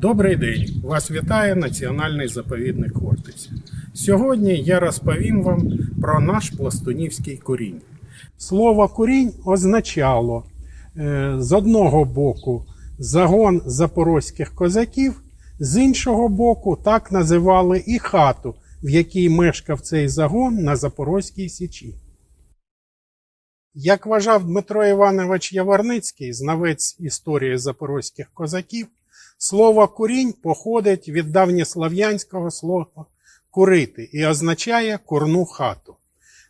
Добрий день! Вас вітає Національний заповідник Хортиця. Сьогодні я розповім вам про наш пластунівський курінь. Слово курінь означало е, з одного боку загон запорозьких козаків, з іншого боку, так називали і хату, в якій мешкав цей загон на Запорозькій Січі. Як вважав Дмитро Іванович Яворницький, знавець історії запорозьких козаків, слово курінь походить від давньослав'янського слова курити і означає курну хату.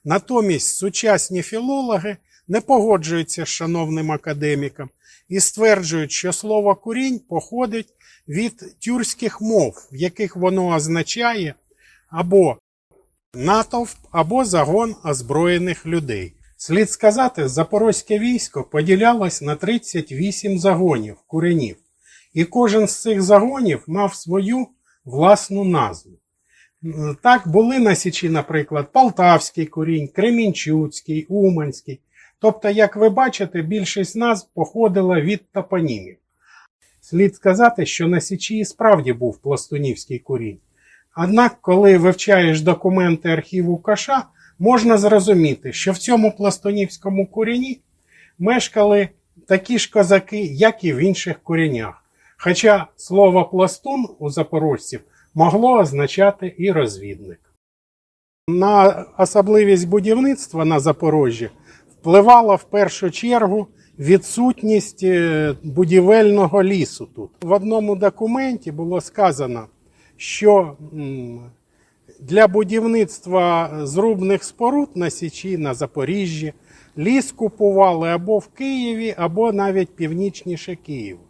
Натомість сучасні філологи не погоджуються з шановним академіком і стверджують, що слово курінь походить від тюркських мов, в яких воно означає або натовп, або загон озброєних людей. Слід сказати, запорозьке військо поділялось на 38 загонів куренів, і кожен з цих загонів мав свою власну назву. Так були на Січі, наприклад, Полтавський курінь, Кремінчуцький, Уманський. Тобто, як ви бачите, більшість назв походила від топонімів. Слід сказати, що на Січі і справді був пластунівський курінь. Однак, коли вивчаєш документи архіву Каша, можна зрозуміти, що в цьому пластунівському курені мешкали такі ж козаки, як і в інших куренях. Хоча слово пластун у запорожців могло означати і розвідник. На особливість будівництва на Запорожжі впливала в першу чергу відсутність е, будівельного лісу тут. В одному документі було сказано, що для будівництва зрубних споруд на Січі, на Запоріжжі ліс купували або в Києві, або навіть північніше Києва.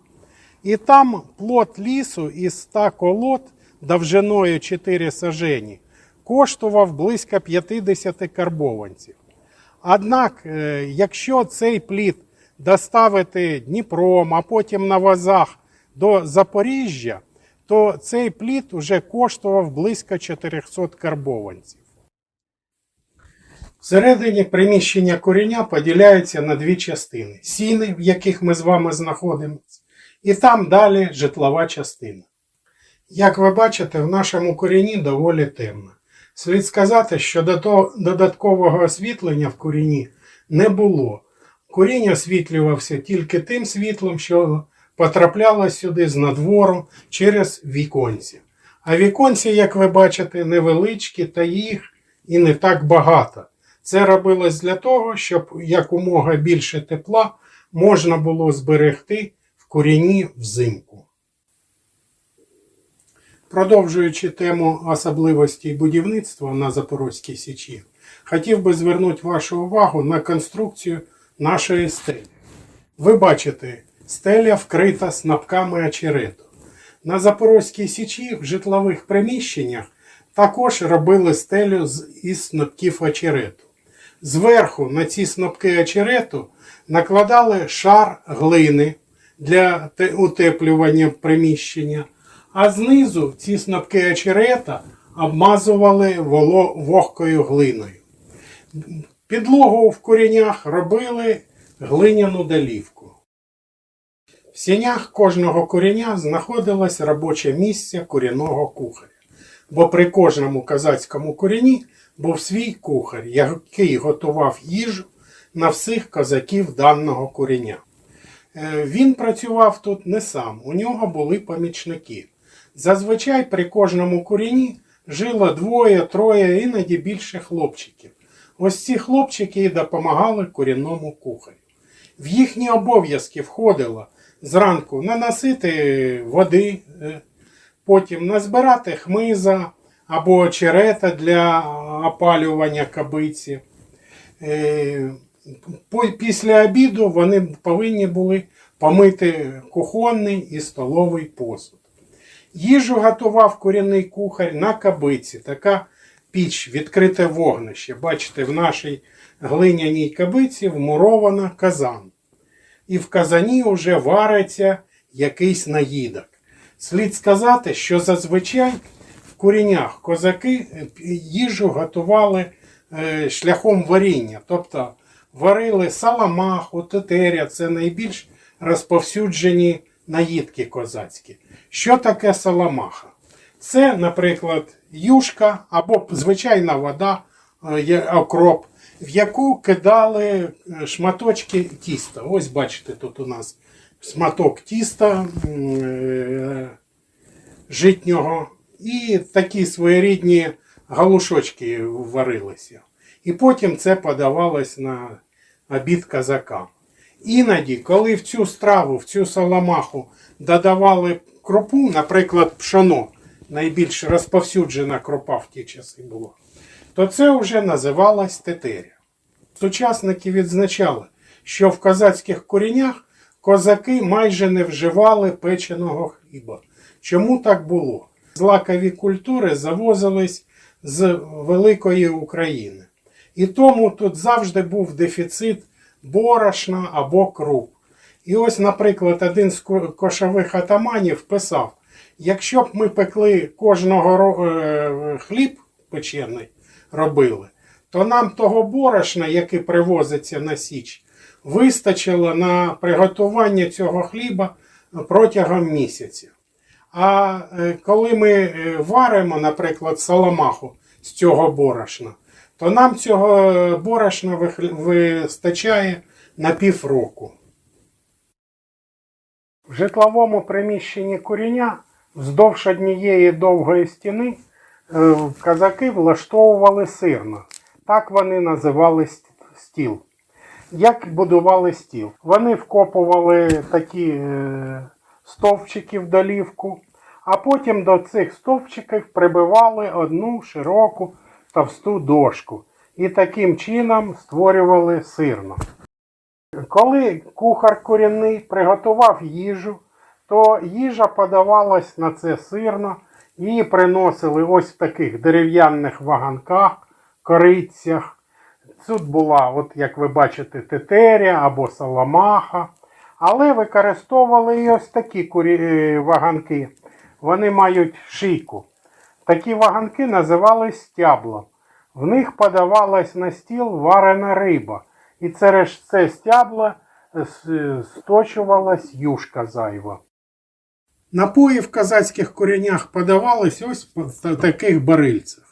І там плот лісу із 100 колод довжиною 4 сажені коштував близько 50 карбованців. Однак, е, якщо цей плід доставити Дніпром, а потім на возах до Запоріжжя, то цей плід вже коштував близько 400 карбованців. Всередині приміщення коріння поділяється на дві частини: сіни, в яких ми з вами знаходимося, і там далі житлова частина. Як ви бачите, в нашому корінні доволі темно. Слід сказати, що до того додаткового освітлення в корінні не було. Корінь освітлювався тільки тим світлом, що потрапляло сюди з надвору через віконці. А віконці, як ви бачите, невеличкі, та їх і не так багато. Це робилось для того, щоб якомога більше тепла можна було зберегти корінні взимку. Продовжуючи тему особливостей будівництва на Запорозькій Січі, хотів би звернути вашу увагу на конструкцію нашої стелі. Ви бачите, стеля вкрита снапками очерету. На Запорозькій Січі в житлових приміщеннях також робили стелю із снопків очерету. Зверху на ці снопки очерету накладали шар глини для утеплювання приміщення, а знизу ці снопки очерета обмазували вогкою глиною. Підлогу в корінях робили глиняну долівку. В сінях кожного коріння знаходилось робоче місце корінного кухаря, бо при кожному козацькому коріні був свій кухар, який готував їжу на всіх козаків даного коріння. Е, Він працював тут не сам, у нього були помічники. Зазвичай при кожному коріні жило двоє, троє, іноді більше хлопчиків. Ось ці хлопчики і допомагали корінному кухарю. В їхні обов'язки входило зранку наносити води, е, потім назбирати хмиза або очерета для опалювання кабиці. Після обіду вони повинні були помити кухонний і столовий посуд. Їжу готував корінний кухар на кабиці. Така піч, відкрите вогнище. Бачите, в нашій глиняній кабиці вмурована казан. І в казані вже вариться якийсь наїдок. Слід сказати, що зазвичай в курінях козаки е, їжу готували е, шляхом варіння. Тобто варили саламаху, тетеря це найбільш розповсюджені наїдки козацькі. Що таке саламаха? Це, наприклад, юшка або звичайна вода, е, окроп, в яку кидали е, шматочки тіста. Ось бачите, тут у нас шматок тіста е, житнього і такі своєрідні галушочки варилися. І потім це подавалось на обід казакам. Іноді, коли в цю страву, в цю саламаху додавали крупу, наприклад, пшоно, найбільш розповсюджена крупа в ті часи була, то це вже називалось тетеря. Сучасники відзначали, що в козацьких коріннях козаки майже не вживали печеного хліба. Чому так було? Злакові культури завозились з Великої України. І тому тут завжди був дефіцит борошна або круп. І ось, наприклад, один з кошових атаманів писав: якщо б ми пекли кожного е, хліб печений робили, то нам того борошна, яке привозиться на Січ, вистачило на приготування цього хліба протягом місяця. А е, коли ми е, варимо, наприклад, саламаху з цього борошна, то нам цього борошна вистачає на півроку. В житловому приміщенні куріння вздовж однієї довгої стіни е, казаки влаштовували сирно. Так вони називали стіл. Як будували стіл? Вони вкопували такі е, стовпчики в долівку, а потім до цих стовпчиків прибивали одну широку товсту дошку. І таким чином створювали сирно. Коли кухар корінний приготував їжу, то їжа подавалась на це сирно, її приносили ось в таких дерев'яних ваганках, корицях. Тут була, от як ви бачите, тетеря або саламаха. Але використовували і ось такі курі... е, ваганки. Вони мають шийку. Такі ваганки називались стяблом. В них подавалась на стіл варена риба. І через це стябло сточувалась юшка зайва. Напої в казацьких корінях подавались ось та- таких барильцях.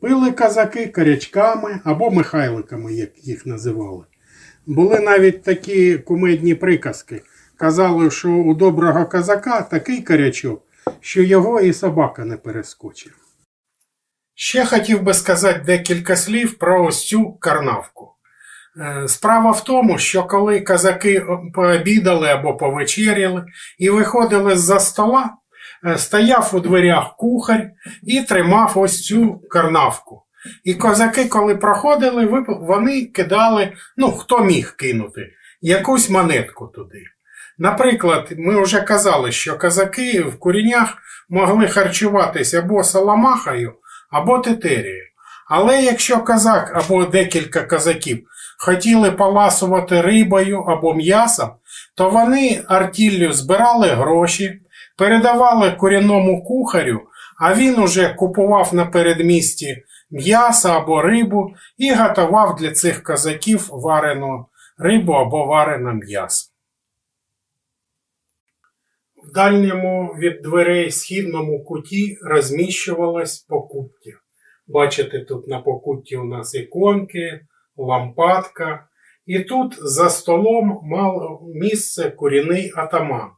Пили казаки корячками або михайликами, як їх називали. Були навіть такі кумедні приказки. Казали, що у доброго казака такий корячок, що його і собака не перескочить. Ще хотів би сказати декілька слів про ось цю карнавку. Е, Справа в тому, що коли казаки е, пообідали або повечеряли і виходили з-за стола, е, стояв у дверях кухар і тримав ось цю карнавку. І козаки, коли проходили, вони кидали, ну хто міг кинути, якусь монетку туди. Наприклад, ми вже казали, що казаки в курінях могли харчуватися або саламахою, або тетерією. Але якщо казак або декілька казаків хотіли поласувати рибою або м'ясом, то вони артіллю збирали гроші, передавали корінному кухарю, а він уже купував на передмісті м'ясо або рибу і готував для цих казаків варену рибу або варене м'ясо. Дальньому від дверей східному куті розміщувалось покуття. Бачите, тут на покутті у нас іконки, лампадка. І тут за столом мав місце корінний атаман.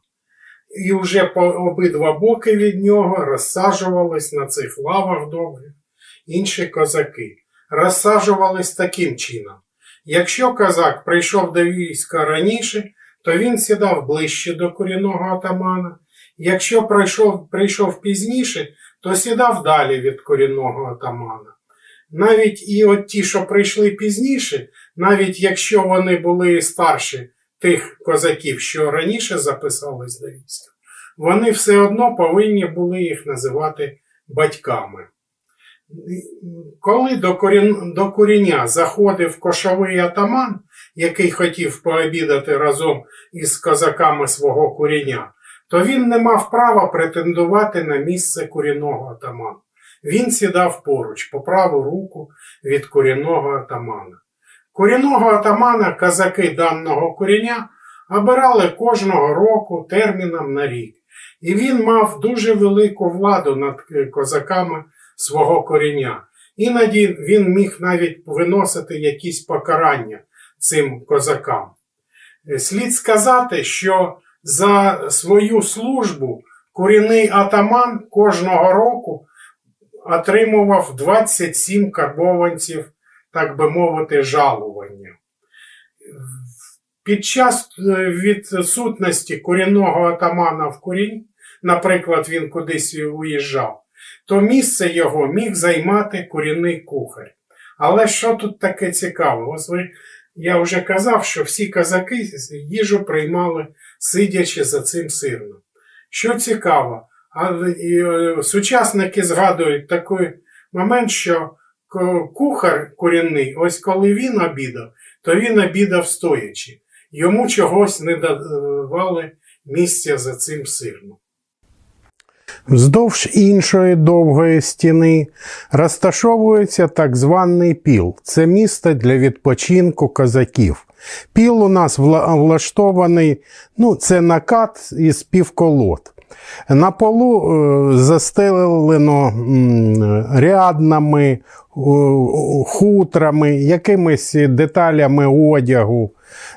І вже по обидва боки від нього розсаджувались на цих лавах довгих інші козаки. Розсаджувались таким чином. Якщо козак прийшов до війська раніше, то він сідав ближче до корінного атамана. Якщо прийшов, прийшов пізніше, то сідав далі від корінного атамана. Навіть і от ті, що прийшли пізніше, навіть якщо вони були старші тих козаків, що раніше записались до війська, вони все одно повинні були їх називати батьками. Коли до, коріння заходив кошовий атаман, який хотів пообідати разом із козаками свого коріння, то він не мав права претендувати на місце корінного атамана. Він сідав поруч по праву руку від корінного атамана. Корінного атамана казаки даного коріння обирали кожного року терміном на рік. І він мав дуже велику владу над козаками свого коріння. Іноді він міг навіть виносити якісь покарання цим козакам. Е, Слід сказати, що за свою службу корінний атаман кожного року отримував 27 карбованців, так би мовити, жалування. Під час е, відсутності корінного атамана в курінь, наприклад, він кудись уїжджав, то місце його міг займати корінний кухар. Але що тут таке цікаве? Ось я вже казав, що всі казаки їжу приймали, сидячи за цим сирном. Що цікаво, а і, е, сучасники згадують такий момент, що кухар корінний, ось коли він обідав, то він обідав стоячи. Йому чогось не давали місця за цим сирном. Вздовж іншої довгої стіни розташовується так званий піл. Це місто для відпочинку козаків. Піл у нас влаштований, ну, це накат із півколод. На полу е, застелено ряднами, хутрами, якимись деталями одягу.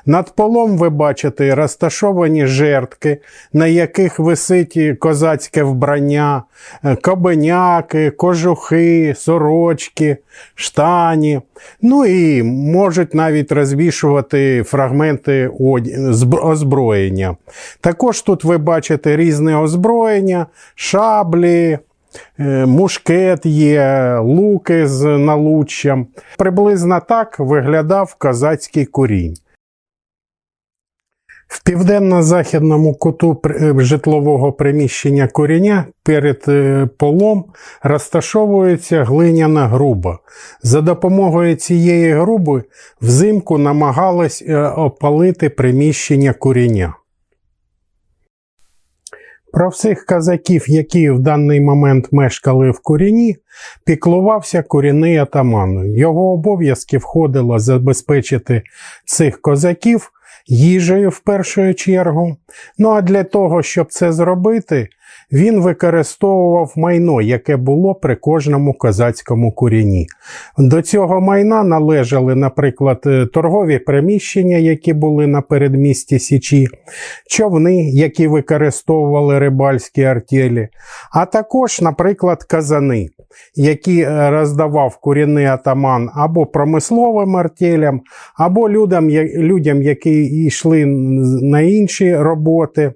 Над полом ви бачите розташовані жертки, на яких висить козацьке вбрання, е, кабеняки, кожухи, сорочки, штані. Ну і можуть навіть розвішувати фрагменти озброєння. Також тут ви бачите різне озброєння, шаблі, Мушкет є, луки з налуччям. Приблизно так виглядав козацький курінь. В південно-західному куту е, житлового приміщення коріння перед е, полом розташовується глиняна груба. За допомогою цієї груби взимку намагались е, опалити приміщення коріння. Про всіх казаків, які в даний момент мешкали в Куріні, піклувався корінний атаман. Його обов'язки входило забезпечити цих козаків їжею в першу чергу. Ну а для того, щоб це зробити, він використовував майно, яке було при кожному козацькому куріні. До цього майна належали, наприклад, е, торгові приміщення, які були на передмісті Січі, човни, які використовували рибальські артелі, а також, наприклад, казани, які е, роздавав курінний атаман або промисловим артелям, або людям, людям, які йшли на інші роботи.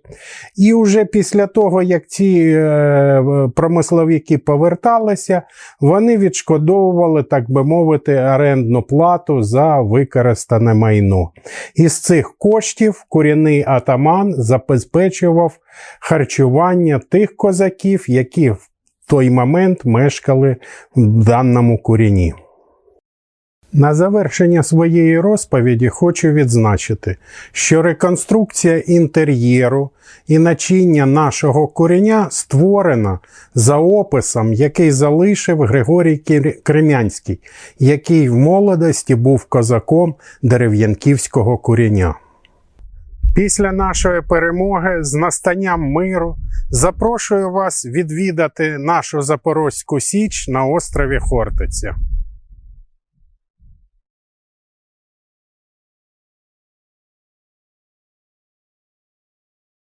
І вже після того, як ці е, промисловики поверталися, вони відшкодовували, так би мовити, орендну плату за використане майно. Із цих коштів корінний атаман забезпечував харчування тих козаків, які в той момент мешкали в даному куріні. На завершення своєї розповіді хочу відзначити, що реконструкція інтер'єру і начиння нашого кореня створена за описом, який залишив Григорій Кремянський, який в молодості був козаком дерев'янківського кореня. Після нашої перемоги з настанням миру запрошую вас відвідати нашу Запорозьку Січ на острові Хортиця.